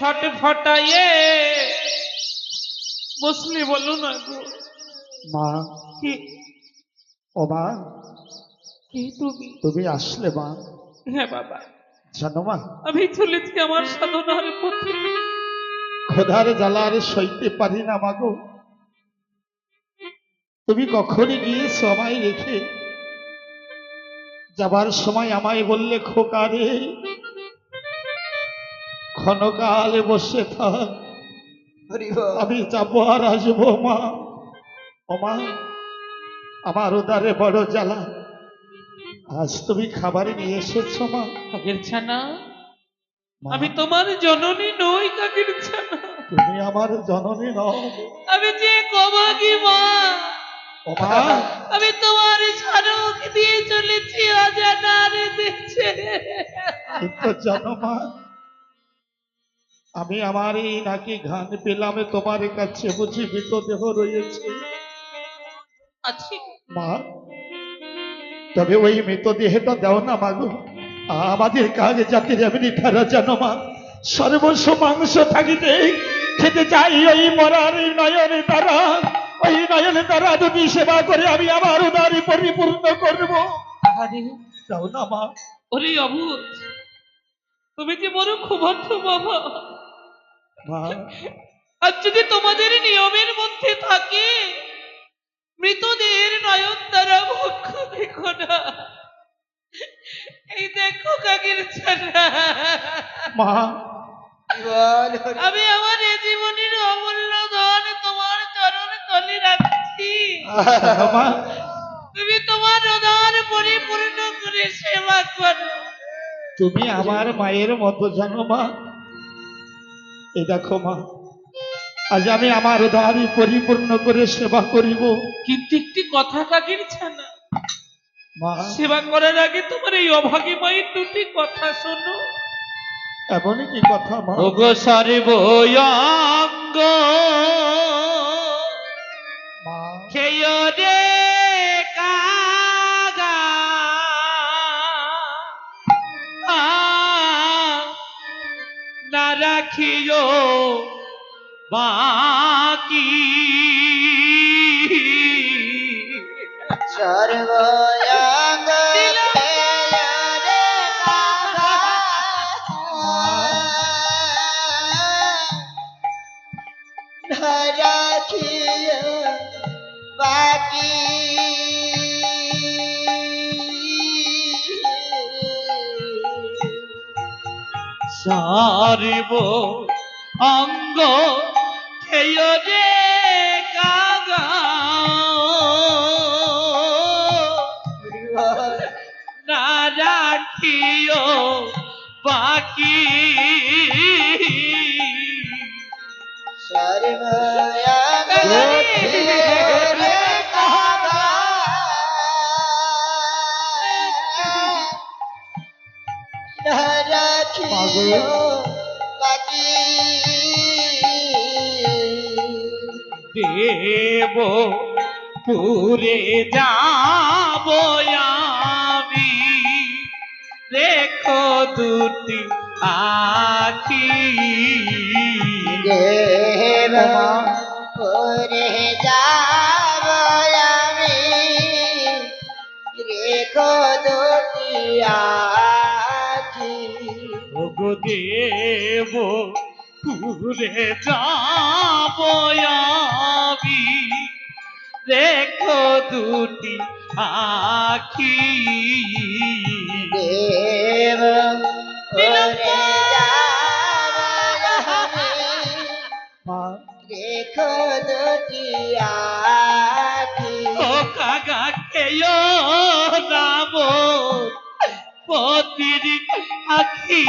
ছট ফটাইয়ে। বসলে বলো না গো। মা কি? ও মা কি তুমি? তুমি আসলে মা। হ্যাঁ বাবা। জানো মা আমি চলেছি আমার সাধনার পথে। খোদার জ্বালার সইতে পারি না মাগো তুমি কখনই গিয়েছো আমায় রেখে যাবার সময় আমায় বললে খোকারে ক্ষণকালে বসে থাক। আমি যাব আর আসব মা। ও মা আমার উদারে বড় জ্বালা। আজ তুমি খাবারে নিয়ে এসেছ মা। কাকের ছানা? আমি তোমার জননী নই কাকের ছানা। তুমি আমার জননী নও। আমি যে কমাগি মা। ও মা। আমি তোমার ছাড়ক দিয়ে চলেছি অজানার দেশে কিন্তু জানো মা আমি আমার এই নাকি ঘান পেলাম তোমার কাছে বুঝি মৃতদেহ রয়েছে। মা তবে ওই মৃতদেহটা দাও না মাগো আমাদের কাজে জাতির এমনি ধারা জানো মা সর্বস্ব মাংস থাকিতে খেতে চাই ওই মরার নয়নে তারা। ওই নয়নে তারা যদি সেবা করে আমি আমার উদারি পরিপূর্ণ করব। দাও না মা। ওরে অভূত তুমি যে বড় ক্ষুবর্থ বাবা আর যদি তোমাদের নিয়মের মধ্যে থাকে মৃতদের নয়ন দ্বারা মুখ দেখো না এই দেখো কাকের ছানা। মা। আমি আমার এ জীবনের অমূল্য ধন তোমার চরণ তলে রাখছি। তুমি তোমার উদার পরিপূর্ণ করে সেবা করো। তুমি আমার মায়ের মতো জানো মা। এই দেখো মা আজ আমি আমার উদারি পরিপূর্ণ করে সেবা করিব। কিন্তু একটি কথা কাকের ছানা। মা। সেবা করার আগে তোমার এই অভাগী মায়ের দুটি কথা শোনো। এমনই কি কথা মা? ওগো মা। খেয় না রাখিও বাকি। সর্বয়াঙ্গ সারিব অঙ্গ খেয় রে কাগা না রাখিও বাকি। সর্বয়াঙ্গ রাখিও বাকি দেব পুরে যাব আমি। দেখো দুটি আখি দেব পরে যাব আমি। রেখো দুটি আখি ওগো দেব পুরে যাব আমি। দেখো দুটি আখি দেব রেখো দুটি আখি ও খেয় পতির আখি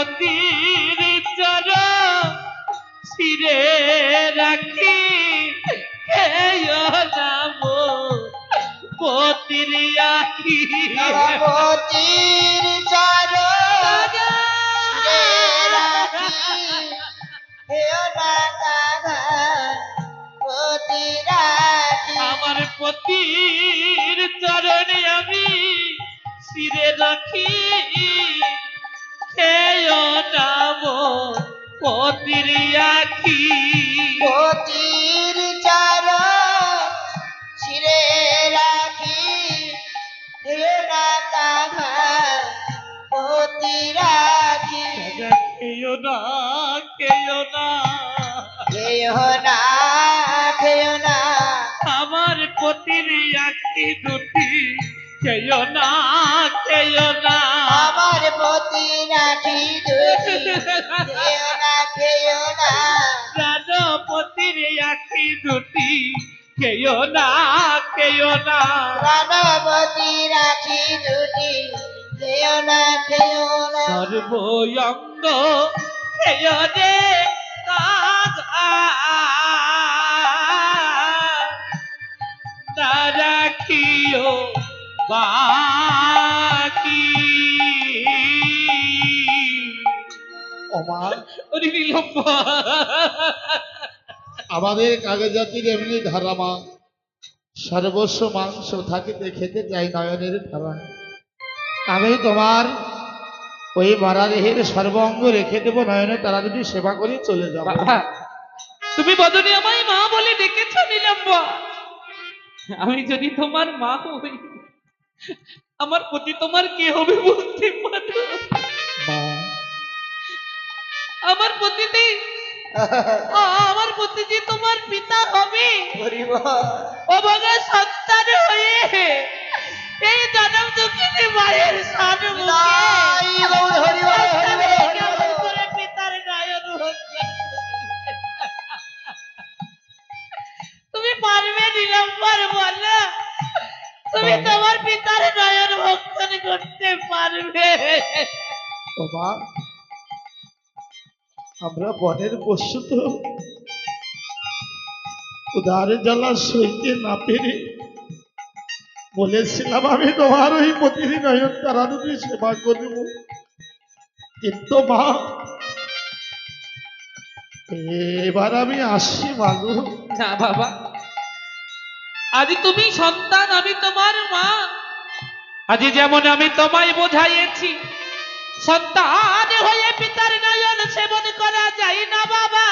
আমার পতির চর শিরে রাখি নাম পতির আখি। আমার পতির চরণে আমি সখী খেয় নাম পতির আখি। পতির চার ছিঁড়ে রাখি দিও না তাহা পতি রাখি খেয় না খেয় না। কেহ না কেহ না। আমার পতির আখি দুটি। খেয় না খেয় না। আমার পতি রাখি দুটি না কেহ না। প্রাণপতির আখি দুটি না কেয় না। প্রাণবতী রাখি দুটি কেহ না কেহ না। কেয় রে রাখিও বাকি ওমা ওরে বিলম্ব আমাদের কাগজাতির এমনি ধারা মা। সর্বস্ব মাংস থাকিতে খেতে চাই নয়নের ধারা। আমি তোমার ওই মারাদেহের সর্বঙ্গ রেখে দেবো নয়নে তারা যদি সেবা করে চলে যাব তুমি বদনে আমায় মা বলে ডেকেছ নিলম্ব। আমি যদি তোমার মা হই আমার প্রতি তোমার কি হবে বলতে পারো আমার প্রতিতে আমার প্রতি যে তোমার পিতা হবে। অবাগা সন্তান হয়ে এই জনম দুঃখিনী মায়ের সান? তুমি পারবে নিলম্বর বলো। তুমি তোমার পিতার নয়ন ভক্ষণ করতে পারবে। ও আমরা বনের পশু তো। উদারে জ্বালা সইতে না পেরে বলেছিলাম আমি তোমার ওই প্রতিদিন নয়ন তারা যদি সেবা করব। কিন্তু মা এবার আমি আসছি মাগো না বাবা আজ তুমি সন্তান আমি তোমার মা। আজ যেমন আমি তোমায় বোঝাইছি সন্তান হয়ে পিতার নয়ন সেবন করা যায় না বাবা।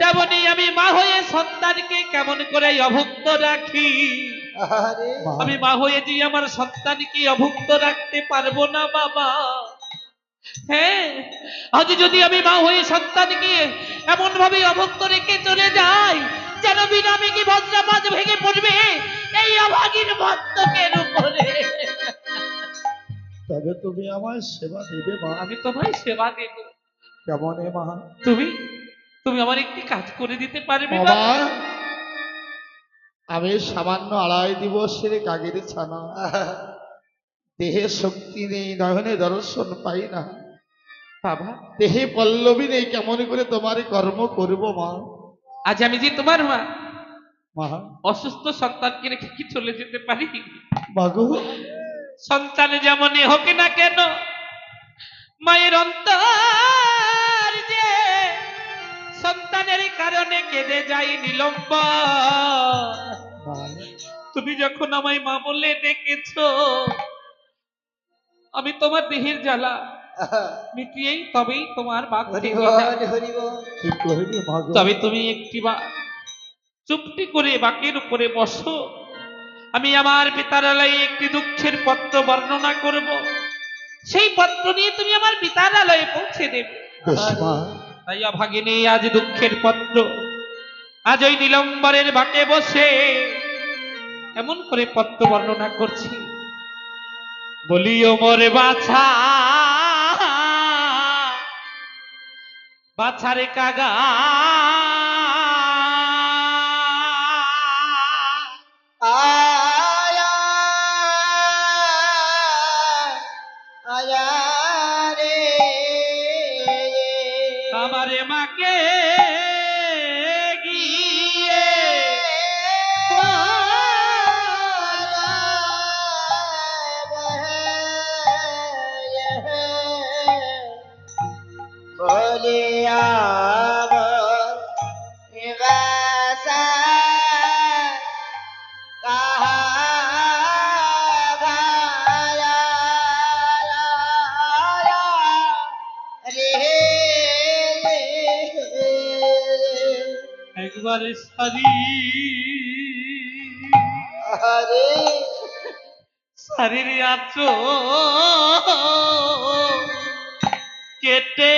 তেমনি আমি মা হয়ে সন্তানকে কেমন করে অভুক্ত রাখি? আমি মা হয়ে যে আমার সন্তানকে অভুক্ত রাখতে পারব না বাবা। হ্যাঁ আজ যদি আমি মা হয়ে সন্তানকে এমন ভাবে অভুক্ত রেখে চলে যাই যেন বিনামে কি বজ্রপাত ভেঙে পড়বে এই অভাগীর ভক্তকের উপরে। তবে তুমি আমার সেবা দেবে মা। আমি তোমায় সেবা দেব। কেমন এ মা? তুমি তুমি আমার একটি কাজ করে দিতে পারবে বাবা আমি সামান্য আড়াই দিবসের কাগের ছানা। দেহে শক্তি নেই নয়নে দর্শন পাই না। বাবা। দেহে পল্লবী নেই কেমন করে তোমার কর্ম করব মা? আজ আমি যে তোমার মা মা। অসুস্থ সন্তানকে রেখে কি চলে যেতে পারি? মাগো সন্তান যেমনই হোক না কেন মায়ের অন্তর যে সন্তানের কারণে কেঁদে যাই নিলম্ব। তুমি যখন আমায় মা বলে ডেকেছ আমি তোমার দেহের জ্বালা মিটিয়েই তবেই তোমার মা তবে তুমি একটি বা চুপটি করে বাকের উপরে বসো। আমি আমার পিতারালয়ে একটি দুঃখের পত্র বর্ণনা করব। সেই পত্র নিয়ে তুমি আমার পিতারালয়ে পৌঁছে দেবে। তাই অভাগিনী আজ দুঃখের পত্র। আজ ওই নীলম্বরের বাকে বসে এমন করে পত্র বর্ণনা করছি। বলিও মোরে বাছা বাছারে কাগা। আয়া একবার সারি আরে শাড়ির আছো কেটে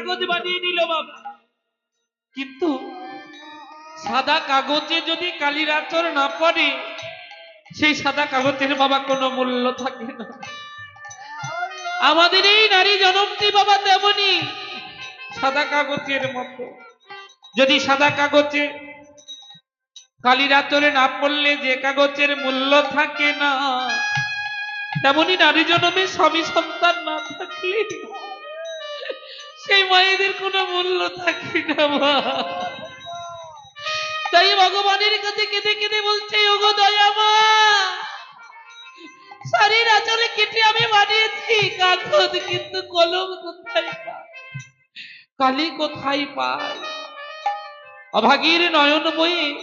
কাগজ বানিয়ে নিল বাবা। কিন্তু সাদা কাগজে যদি কালির আঁচল না পড়ে, সেই সাদা কাগজের বাবা কোনো মূল্য থাকে না। আমাদের এই নারী জনমটি বাবা তেমনি সাদা কাগজের মতো। যদি সাদা কাগজে কালির আচরে না পড়লে যে কাগজের মূল্য থাকে না, তেমনি নারী জনমে স্বামী সন্তান না থাকলে সেই মায়েদের কোনো মূল্য থাকে না, মা। তাই ভগবানের কাছে কেঁদে কেঁদে বলছে, ওগো দয়া মা, শাড়ির আঁচলে কেটে আমি বানিয়েছি, কাগজ কিন্তু কলম কোথায় কালি কোথায় পাই? অভাগীর নয়ন বয়ে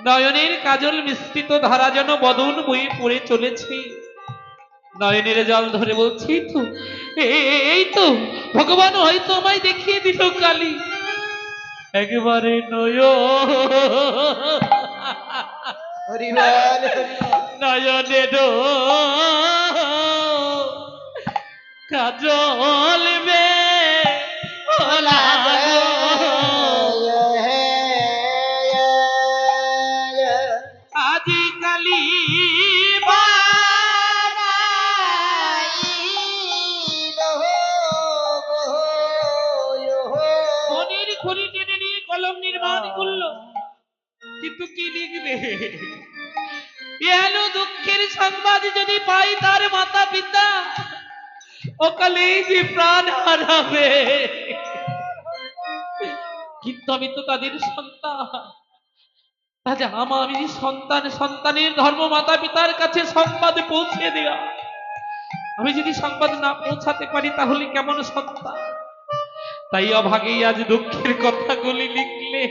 নয়নের কাজল মিশ্রিত ধারা যেন বদন বয়ে পড়ে চলেছে। নয়নের জল ধরে বলছি তো এ- এই তো ভগবান হয়তো আমায় দেখিয়ে দিল কালী। একবারে নয় নয়নের কাজল বে ওলা এলো দুঃখের সংবাদ যদি পাই তার মাতা পিতা ওকালে যে প্রাণ হারাবে। কিন্তু আমি তো তাদের সন্তান। তাহলে আমার আমি সন্তান, সন্তানের ধর্ম মাতা পিতার কাছে সংবাদ পৌঁছে দেওয়া আমি যদি সংবাদ না পৌঁছাতে পারি তাহলে কেমন সন্তান? তাই অভাগেই আজ দুঃখের কথাগুলি লিখলে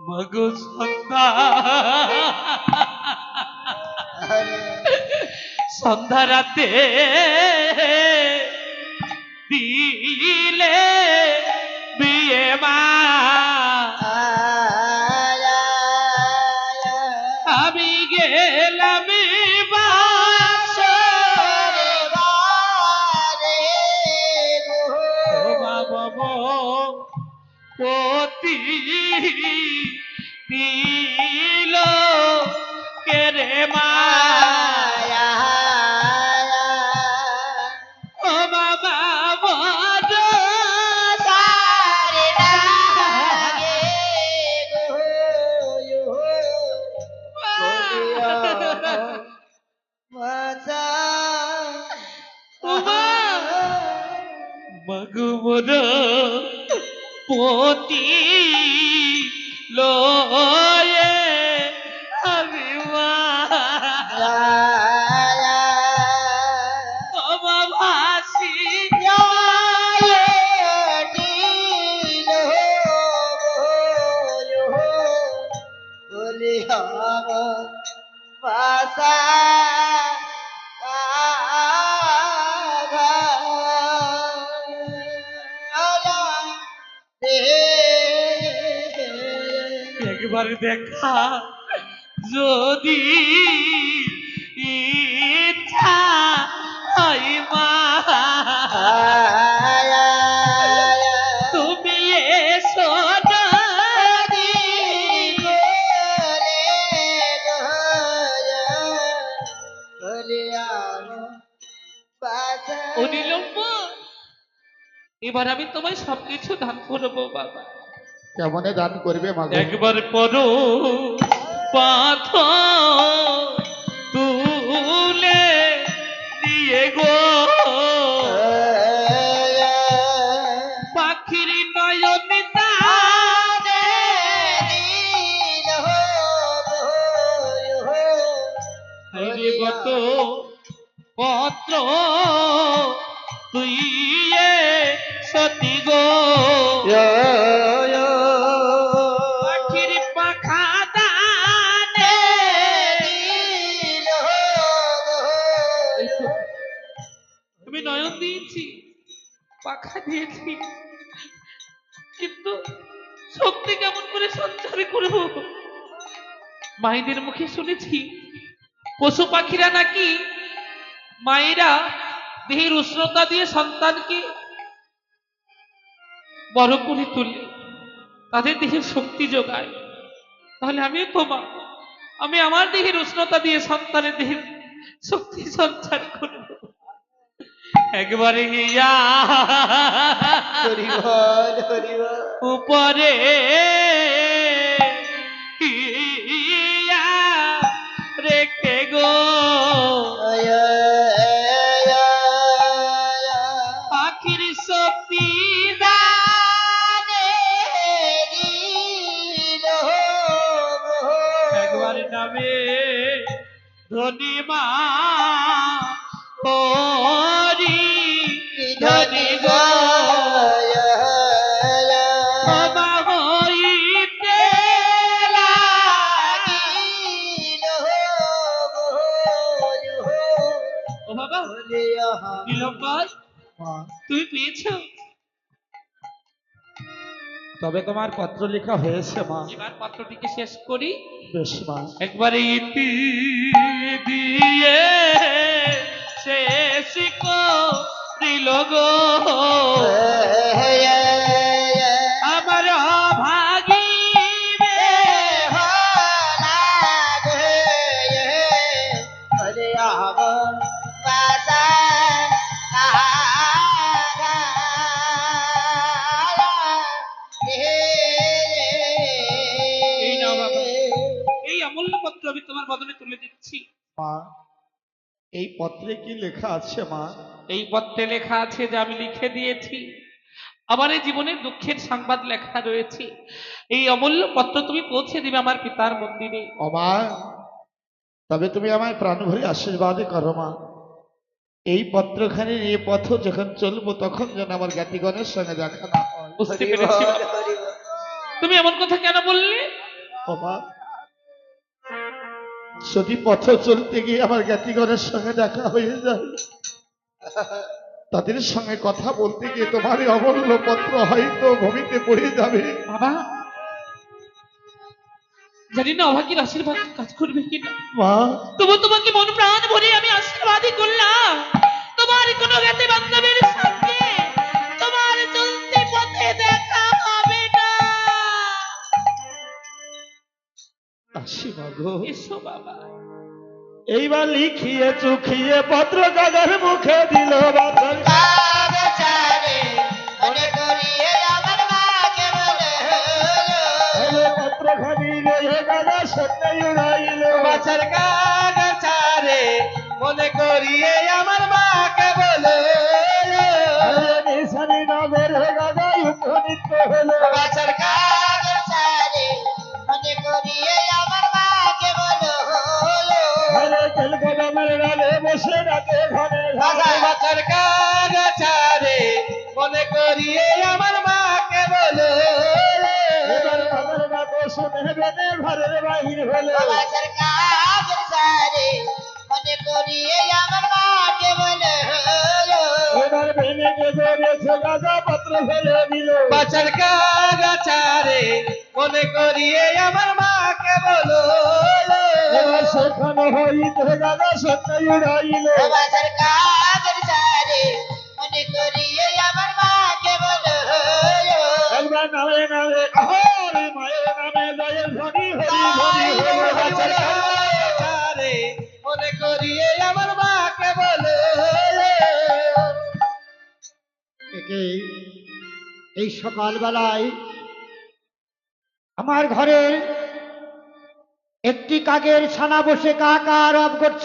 মগো সন্ধ্যা সন্ধ্যা রাতে দিলে বিয়ে মা আমি গেলাম দিল কেরে মা ও বাবা মগুমর পতি Lord. একবার দেখা যদি ইচ্ছা হয় মা। তুমি এসো এবার আমি তোমায় সবকিছু দান করব, বাবা। কেমনে দান করবে একবার পরো পাথর তুলে দিয়ে গো। করে সঞ্চার করব। মায়েদের মুখে শুনেছি, পশু পাখিরা নাকি মায়েরা দেহের উষ্ণতা দিয়ে সন্তানকে বড় করে তুলে, তাদের দেহের শক্তি যোগায়। তাহলে আমিও তো মা, আমি আমার দেহের উষ্ণতা দিয়ে সন্তানের দেহের শক্তি সঞ্চার করব। একবারে হিয়া। উপরে তবে তোমার পত্র লেখা হয়েছে মা। এবার পত্রটিকে শেষ করি। বেশ মা। একবারে ইতি দিয়ে শেষ করিল গো। এই পত্রে কি লেখা আছে মা? এই পত্রে লেখা আছে যে আমি লিখে দিয়েছি। আমার এই জীবনের দুঃখের সংবাদ লেখা রয়েছে। এই অমূল্য পত্র তুমি পৌঁছে দিবে আমার পিতার মন্দিরে। ও মা তবে তুমি আমায় প্রাণ ভরে আশীর্বাদ করো মা। এই পত্রখানি নিয়ে পথ যখন চলবো তখন যেন আমার জ্ঞাতিগণের সঙ্গে দেখা না হয়। বুঝতে পেরেছি তুমি এমন কথা কেন বললে? ও মা যদি পথ চলতে গিয়ে আমার জ্ঞাতিগণের সঙ্গে দেখা হয়ে যায় তাদের সঙ্গে কথা বলতে গিয়ে তোমার অমূল্য পত্র হয়তো ভূমিতে পড়ে যাবে। বাবা জানি না অভাগীর আশীর্বাদ কাজ করবে কিনা। মা। তবু তোমাকে মন প্রাণ ভরে আমি আশীর্বাদই করলাম। তোমার কোনো জ্ঞাতি বান্ধবের আসি মা গো। এসো বাবা। এইবার লিখিয়ে চুখিয়ে পত্র কাগজ মুখে দিল বাদল। হলো। বাছার মনে করিয়ে আমার মাকে বলো এবার কে ধরেছে গাজা পত্র ফেলে দিল। মনে করিয়ে আমার মাকে বলো। এবার সেখানে হইতে গাজা সত্যি উড়াইল। কাগাছারে মনে একে এই সকালবেলায় আমার ঘরের একটি কাকের ছানা বসে কাকার অব করছে।